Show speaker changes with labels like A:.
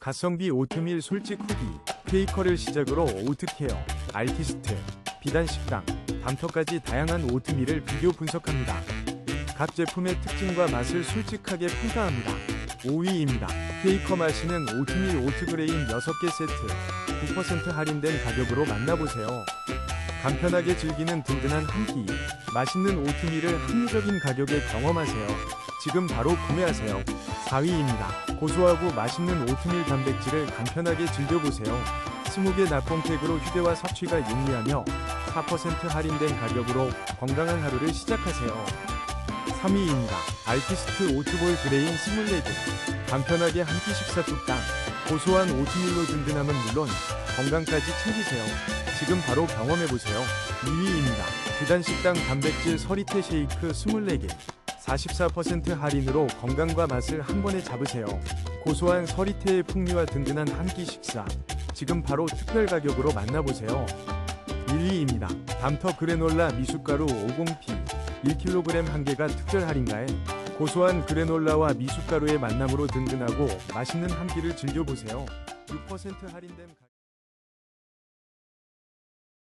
A: 가성비 오트밀 솔직 후기, 퀘이커를 시작으로 오트케어, 알티스트, 비단식당, 담터까지 다양한 오트밀을 비교 분석합니다. 각 제품의 특징과 맛을 솔직하게 평가합니다. 5위입니다. 퀘이커 마시는 오트밀 오트그레인 6개 세트, 9% 할인된 가격으로 만나보세요. 간편하게 즐기는 든든한 한 끼, 맛있는 오트밀을 합리적인 가격에 경험하세요. 지금 바로 구매하세요. 4위입니다. 고소하고 맛있는 오트밀 단백질을 간편하게 즐겨보세요. 20개 납품팩으로 휴대와 섭취가 용이하며 4% 할인된 가격으로 건강한 하루를 시작하세요. 3위입니다. 알티스트 오트볼 그레인 24개. 간편하게 한 끼 식사 뚝딱. 고소한 오트밀로 든든함은 물론 건강까지 챙기세요. 지금 바로 경험해보세요. 2위입니다. 비단식당 단백질 서리태 쉐이크 24개. 44% 할인으로 건강과 맛을 한 번에 잡으세요. 고소한 서리태의 풍미와 든든한 한 끼 식사. 지금 바로 특별 가격으로 만나보세요. 1위입니다. 담터 그래놀라 미숫가루 50P 1kg 한 개가 특별 할인가에 고소한 그래놀라와 미숫가루의 만남으로 든든하고 맛있는 한 끼를 즐겨보세요. 6% 할인된 가...